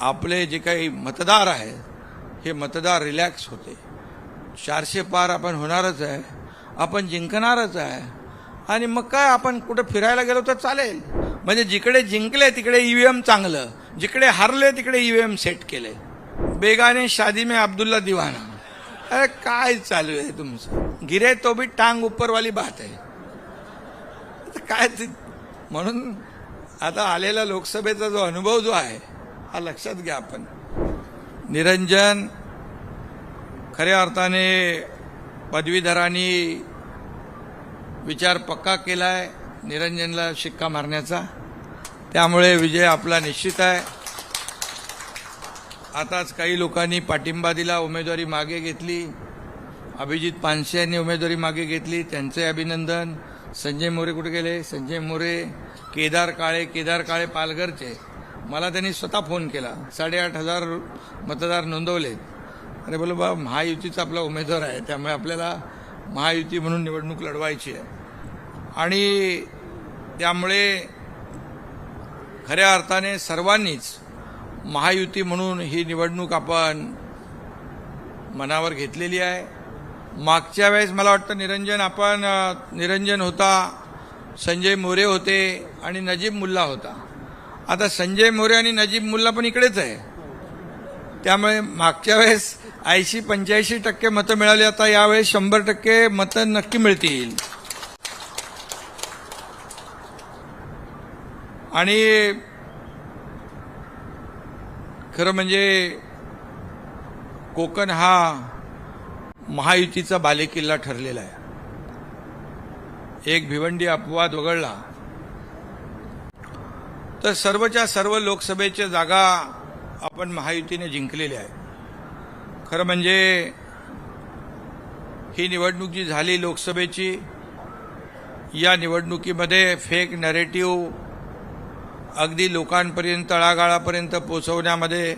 आपले जे काही मतदार आहेत हे मतदार रिलॅक्स होते. चारशे पार आपण होणारच आहे आपण जिंकणारच आहे. आणि मग काय आपण कुठं फिरायला गेलो तर चालेल. म्हणजे जिकडे जिंकले तिकडे ईव्हीएम चांगलं. जिकडे हारले तिकडे ईव्हीएम सेट केले. बेगाने शादी में अब्दुल्ला दिवाना. अरे काय चालू आहे तुमचं? गिरे तो भी टांग ऊपरवाली बात आहे. आता काय म्हणून आता आलेला लोकसभेचा जो अनुभव जो आहे हा लक्षात घ्या आपण. निरंजन खऱ्या अर्थाने पदवीधरांनी विचार पक्का केलाय निरंजनला शिक्का मारण्याचा. त्यामुळे विजय आपला निश्चित आहे. आताच काही लोकांनी पाठिंबा दिला उमेदवारी मागे घेतली. अभिजित पानसे यांनी उमेदवारी मागे घेतली. त्यांचे अभिनंदन. संजय मोरे कुठे गेले? संजय मोरे केदार काळे केदार काळे पालघरचे. मला त्यांनी स्वतः फोन केला. साडेआठ हजार मतदार नोंदवले. अरे बोलो बा महायुतीचा आपला उमेदवार आहे. त्यामुळे आपल्याला महायुती म्हणून निवडणूक लढवायची आहे. आणि त्यामुळे खऱ्या अर्थाने सर्वांनीच महायुती म्हणून ही निवडणूक आपण मनावर घेतलेली आहे. मागच्या वेळेस मला वाटतं निरंजन आपण निरंजन होता संजय मोरे होते आणि नजीब मुल्ला होता. आता संजय मोरे आणि नजीब मुल्ला पण इकडेच आहे. त्यामुळे मागच्या वेळेस ऐंशी पंच्याऐंशी टक्के मतं मिळाली आता यावेळेस शंभर टक्के मतं नक्की मिळतील. आणि खरं म्हणजे कोकण हा महायुतीचा बालेकिल्ला ठरलेला आहे. एक भिवंडी अपवाद वगळला तर सर्वच्या सर्व लोकसभेच्या जागा आपण महायुतीने जिंकलेल्या आहे. खरं म्हणजे ही निवडणूक जी झाली लोकसभेची या निवडणुकीमध्ये फेक नरेटिव्ह अगदी लोकांपर्यंत तळागाळापर्यंत पोचवण्यामध्ये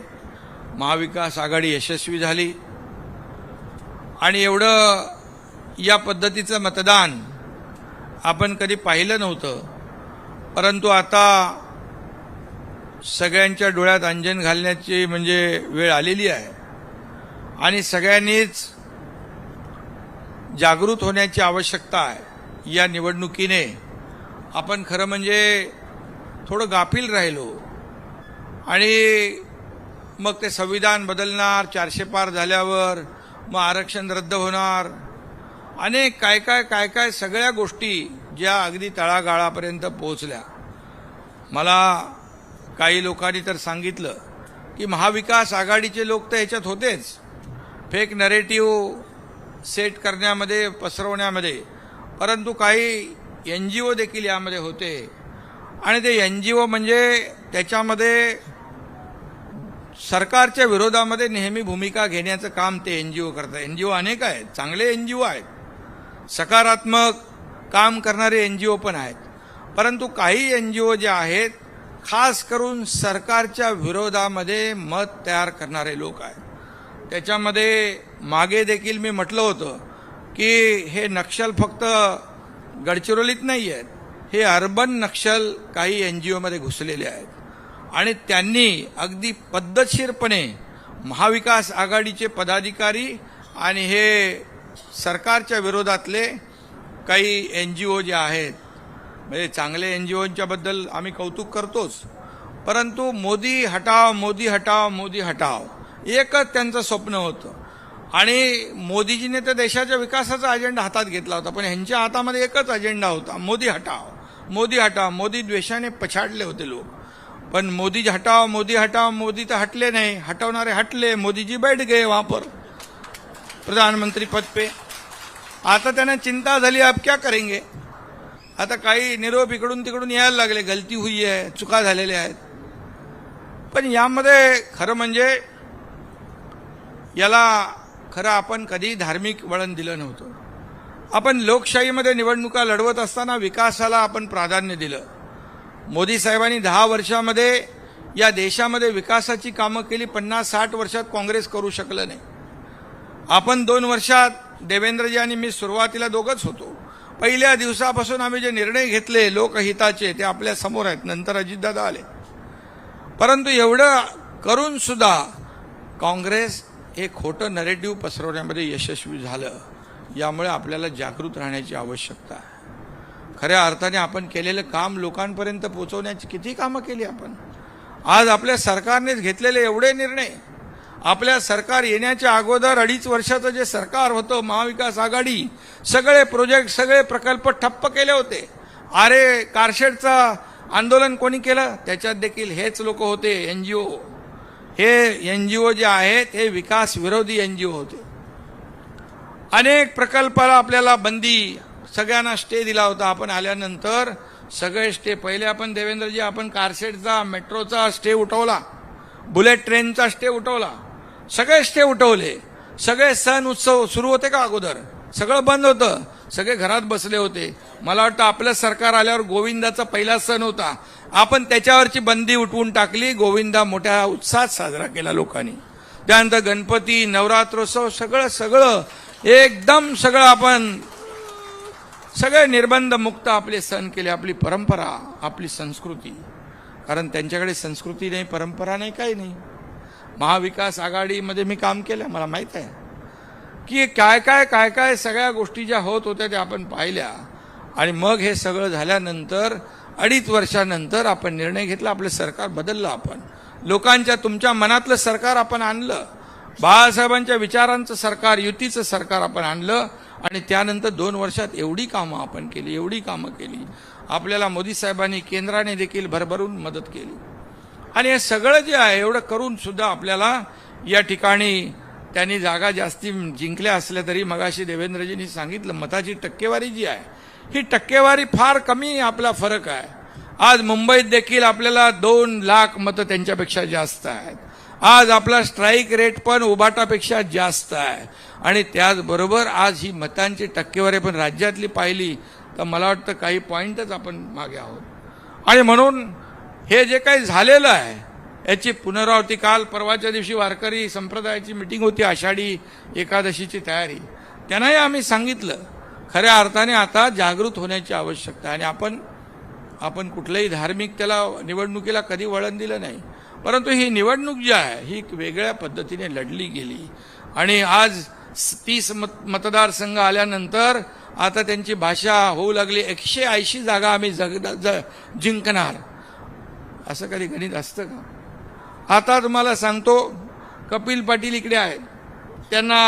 महाविकास आघाडी यशस्वी झाली. आणि एवढं या पद्धतीचं मतदान आपण कधी पाहिलं नव्हतं. परंतु आता सगळ्यांच्या डोळ्यात अंजन घालण्याची म्हणजे वेळ आलेली आहे. आणि सगळ्यांनीच जागृत होण्याची आवश्यकता आहे. या निवडणुकीने आपण खरं म्हणजे थोडं गाफील राहिलो. आणि मग ते संविधान बदलणार चारशे पार झाल्यावर मग आरक्षण रद्द होणार. अनेक काय काय काय काय सगळ्या गोष्टी ज्या अगदी तळागाळापर्यंत पोहोचल्या. मला काही लोकांनी तर सांगितलं की महाविकास आघाडीचे लोक तर ह्याच्यात होतेच. फेक नरेटिव्ह सेट करण्यामध्ये पसरवण्यामध्ये. परंतु काही एन जी ओ देखील यामध्ये होते. आणि ते एन जी ओ म्हणजे त्याच्यामध्ये सरकारच्या विरोधामध्ये नेहमी भूमिका घेण्याचं काम ते एन जी ओ करतात. एन जी ओ अनेक आहेत. चांगले एन जी ओ आहेत. सकारात्मक काम करणारे एन जी ओ पण आहेत. परंतु काही एन जी ओ जे आहेत खास करून सरकारच्या विरोधामध्ये मत तयार करणारे लोक आहेत. त्याच्यामध्ये मागे देखील मी म्हटलं होतं की हे नक्षल फक्त गडचिरोलीत नाही आहेत. हे अर्बन नक्षल काही एन जी ओमध्ये घुसलेले आहेत. आणि त्यांनी अगदी पद्धतशीरपणे महाविकास आघाडीचे पदाधिकारी आणि हे सरकारच्या विरोधातले काही एन जी ओ जे आहेत म्हणजे चांगले एन जी ओंच्याबद्दल आम्ही कौतुक करतोच. परंतु मोदी हटाव मोदी हटाव मोदी हटाव एकच त्यांचं स्वप्न होतं. आणि मोदीजीने तर देशाच्या विकासाचा अजेंडा हातात घेतला होता पण ह्यांच्या हातामध्ये एकच अजेंडा होता मोदी हटाव. मोदी हटाव मोदी द्वेषाने पछाडले होते लोक. पण मोदी हटाव मोदी हटाव मोदी तर हटले नाही हटवणारे हटले मोदीजी बैठ गए वापर प्रधानमंत्री पद पे. आता त्यांना चिंता झाली अब क्या करेंगे? आता काही निरोप इकडून तिकडून यायला लागले गलती हुई आहे चुका झालेल्या आहेत. पण यामध्ये खरं म्हणजे याला खरं आपण कधी धार्मिक वळण दिलं नव्हतं. आपण लोकशाहीमध्ये निवडणुका लढवत असताना विकासाला आपण प्राधान्य दिलं. मोदी साहेबांनी दहा वर्षामध्ये या देशामध्ये विकासाची कामं केली पन्नास साठ वर्षात काँग्रेस करू शकलं नाही. आपण दोन वर्षात देवेंद्रजी आणि मी सुरुवातीला दोघंच होतो. पहिल्या दिवसापासून आम्ही जे निर्णय घेतले लोकहिताचे ते आपल्यासमोर आहेत. नंतर अजितदादा आले. परंतु एवढं करून सुद्धा काँग्रेस हे खोटं नरेटिव्ह पसरवण्यामध्ये यशस्वी झालं यामुळे आपल्याला जागृत राहण्याची आवश्यकता आहे. खऱ्या अर्थाने आपण केलेलं काम लोकांपर्यंत पोचवण्याची किती कामं केली आपण? आज आपल्या सरकारनेच घेतलेले एवढे निर्णय आपल्या सरकार येण्याच्या अगोदर अडीच वर्षाचं जे सरकार होतं महाविकास आघाडी सगळे प्रोजेक्ट सगळे प्रकल्प ठप्प केले होते. अरे कारशेडचं आंदोलन कोणी केलं? त्याच्यात देखील हेच लोक होते एन जी ओ. हे एन जी ओ जे आहेत हे विकास विरोधी एन जी ओ होते. अनेक प्रकल्पाला आपल्याला बंदी सगळ्यांना स्टे दिला होता. आपण आल्यानंतर सगळे स्टे पहिले आपण देवेंद्रजी आपण कारशेडचा मेट्रोचा स्टे उठवला. बुलेट ट्रेनचा स्टे उठवला. सगळे स्टे उठवले. सगळे सण उत्सव सुरू होते का अगोदर? सगळं बंद होतं. सगळे घरात बसले होते. मला वाटतं आपलं सरकार आल्यावर गोविंदाचा पहिला सण होता. आपण त्याच्यावरची बंदी उठवून टाकली. गोविंदा मोठ्या उत्साहात साजरा केला लोकांनी. त्यानंतर गणपती नवरात्रोत्सव सगळं सगळं. एकदम सगळं आपण सगळे निर्बंध मुक्त आपले सण केले. आपली परंपरा आपली संस्कृती. कारण त्यांच्याकडे संस्कृती नाही परंपरा नाही काही नाही. महाविकास आघाडीमध्ये मी काम केलं मला माहीत आहे. की काय काय काय काय सगळ्या गोष्टी ज्या होत होत्या त्या आपण पाहिल्या. आणि मग हे सगळं झाल्यानंतर अडीच वर्षानंतर आपण निर्णय घेतला आपलं सरकार बदललं आपण. लोकांच्या तुमच्या मनातलं सरकार आपण आणलं. बाळासाहेबांच्या विचारांचं सरकार युतीचं सरकार आपण आणलं. आणि त्यानंतर दोन वर्षात एवढी कामं आपण केली एवढी कामं केली. आपल्याला मोदी साहेबांनी केंद्राने देखील भरभरून मदत केली. आणि हे सगळं जे आहे एवढं करून सुद्धा आपल्याला या ठिकाणी त्यांनी जागा जास्ती जिंकल्या असल्या तरी मगाशी देवेंद्रजींनी सांगितलं मताची टक्केवारी जी आहे ही टक्केवारी फार कमी आपला फरक आहे. आज मुंबईत देखील आपल्याला दोन लाख मतं त्यांच्यापेक्षा जास्त आहेत. आज आपला स्ट्राईक रेट पण उबाटापेक्षा जास्त आहे. आणि त्याचबरोबर आज ही मतांची टक्केवारी पण राज्यातली पाहिली तर मला वाटतं काही पॉईंटच आपण मागे आहोत. आणि म्हणून हे जे काही झालेलं आहे याची पुनरावृत्ती काल परवाच्या दिवशी वारकरी संप्रदायाची मिटिंग होती आषाढी एकादशीची तयारी. त्यांनाही आम्ही सांगितलं खऱ्या अर्थाने आता जागृत होण्याची आवश्यकता आहे. आणि आपण आपण कुठल्याही धार्मिक त्याला निवडणुकीला कधी वळण दिलं नाही. परंतु ही निवडणूक जी आहे ही एक वेगळ्या पद्धतीने लढली गेली. आणि आज तीस मत मतदारसंघ आल्यानंतर आता त्यांची भाषा होऊ लागली. एकशे ऐंशी जागा आम्ही जग ज- जिंकणार. असं कधी गणित असतं का? आता तुम्हाला सांगतो कपिल पाटील इकडे आहेत त्यांना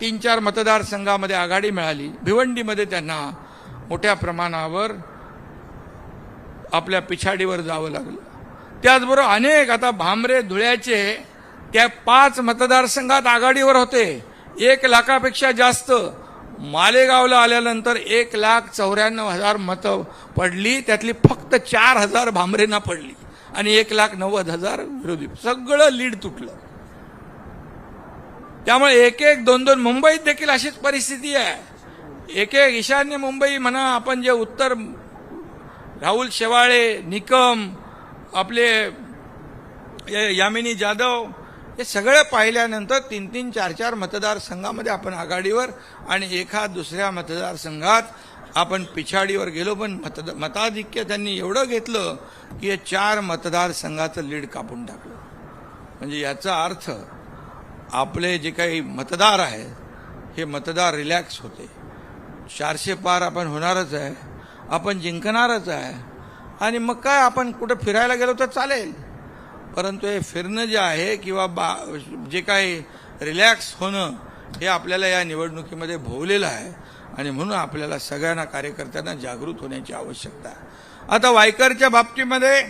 तीन चार मतदारसंघामध्ये आघाडी मिळाली. भिवंडीमध्ये त्यांना मोठ्या प्रमाणावर आपल्या पिछाडीवर जावं लागलं. त्याचबरोबर अनेक आता भामरे धुळ्याचे त्या पाच मतदारसंघात आघाडीवर होते. एक लाखापेक्षा जास्त मालेगावला आल्यानंतर एक लाख चौऱ्याण्णव हजार मतं पडली. त्यातली फक्त चार हजार भामरेंना पडली. आणि एक लाख नव्वद हजार विरोधी. सगळं लीड तुटलं. त्यामुळे एक एक दोन दोन मुंबईत देखील अशीच परिस्थिती आहे. एक एक ईशान्य मुंबई म्हणा आपण जे उत्तर राहुल शेवाळे निकम आपले यामिनी जाधव हे सगळं पाहिल्यानंतर तीन तीन चार चार मतदारसंघामध्ये आपण आघाडीवर आणि एका दुसऱ्या मतदारसंघात आपण पिछाडीवर गेलो पण मतद मताधिक्य त्यांनी एवढं घेतलं की हे चार मतदारसंघाचं लीड कापून टाकलं. म्हणजे याचा अर्थ आपले जे काही मतदार आहेत हे मतदार रिलॅक्स होते. चारशे पार आपण होणारच आहे आपण जिंकणारच आहे आणि मग काय आपण कुठं फिरायला गेलो तर चालेल. परंतु हे फिरणं जे आहे किंवा बा जे काही रिलॅक्स होणं हे आपल्याला या निवडणुकीमध्ये भोवलेलं आहे. आणि म्हणून आपल्याला सगळ्यांना कार्यकर्त्यांना जागृत होण्याची आवश्यकता आता वायकरच्या बाबतीमध्ये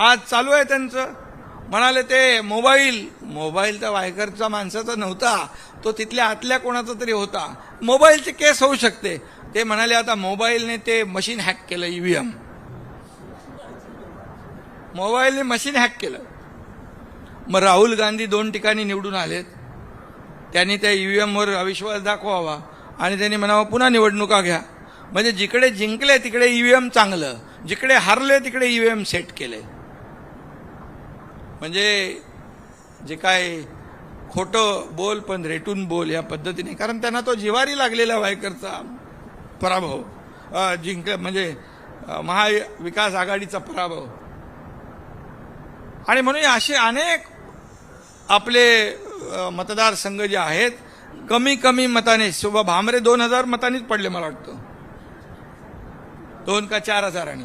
आज चालू आहे त्यांचं. म्हणाले ते मोबाईल. मोबाईल तर वायकरचा माणसाचा नव्हता. तो तिथल्या आतल्या कोणाचा तरी होता. मोबाईलचे केस होऊ शकते. ते म्हणाले आता मोबाईलने ते मशीन हॅक केलं ईव्हीएम. मोबाईलने मशीन हॅक केलं. मग राहुल गांधी दोन ठिकाणी निवडून आलेत. त्यांनी त्या ईव्हीएमवर अविश्वास दाखवावा. आणि त्यांनी म्हणावं पुन्हा निवडणुका घ्या. म्हणजे जिकडे जिंकले तिकडे ईव्हीएम चांगलं. जिकडे हारले तिकडे ईव्हीएम सेट केले. म्हणजे जे काय खोटं बोल पण रेटून बोल या पद्धतीने. कारण त्यांना तो जिवारी लागलेला वायकरचा पराभव जिंक म्हणजे महाविकास आघाडीचा पराभव. आणि म्हणून असे अनेक आपले मतदारसंघ जे आहेत कमी कमी मताने शोभा भामरे दोन हजार मतांनीच पडले मला वाटतं. दोन का चार हजारांनी.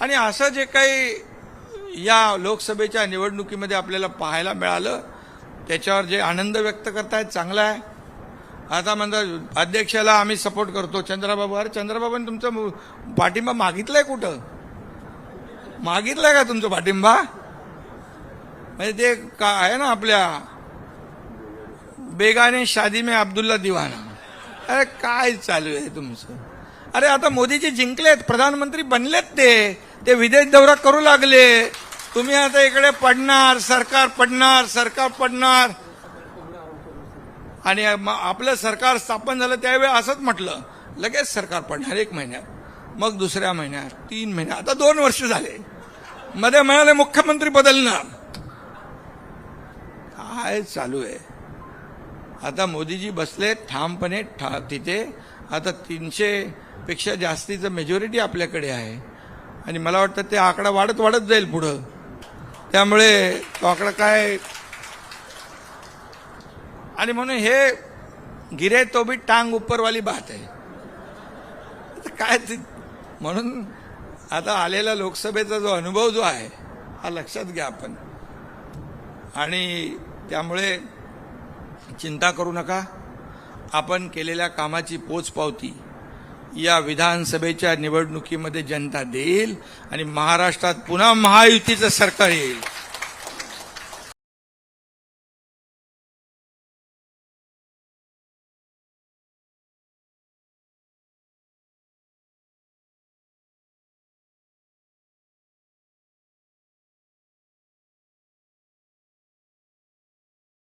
आणि असं जे काही या लोकसभेच्या निवडणुकीमध्ये आपल्याला पाहायला मिळालं त्याच्यावर जे आनंद व्यक्त करतायत चांगला आहे. आता म्हणतात अध्यक्षाला आम्ही सपोर्ट करतो. चंद्राबाबू अरे चंद्राबाबूने तुमचा पाठिंबा मागितलाय कुठं? मागितलाय का तुमचा पाठिंबा? म्हणजे ते का आहे ना आपल्या बेगाने शादी में अब्दुल्ला दिवाना। अरे काय चालू आहे तुमचं? अरे आता मोदीजी जिंकलेत प्रधानमंत्री बनलेत ते. ते विदेश दौरा करू लागले. तुम्ही आता इकडे पडणार सरकार पडणार सरकार पडणार. आणि आपलं सरकार स्थापन झालं त्यावेळी असंच म्हटलं लगेच सरकार पडणार एक महिन्यात मग दुसऱ्या महिन्यात तीन महिन्यात. आता दोन वर्ष झाले. मध्ये म्हणाले मुख्यमंत्री बदलणार. काय चालू आहे? आता मोदीजी बसले ठामपणे ठा तिथे. आता तीनशे पेक्षा जास्तीचं मेजॉरिटी आपल्याकडे आहे. आणि मला वाटतं ते आकडा वाढत वाढत जाईल पुढं. त्यामुळे तो आकडा काय? आणि म्हणून हे गिरे तो भी टांग उपरवाली बात आहे. आता काय म्हणून आता आलेला लोकसभेचा जो अनुभव जो आहे हा लक्षात घ्या आपण. आणि त्यामुळे चिंता करू नका. आपण केलेल्या कामाची पोचपावती या विधानसभेच्या निवडणुकीमध्ये जनता देईल आणि महाराष्ट्रात पुन्हा महायुतीचं सरकार येईल.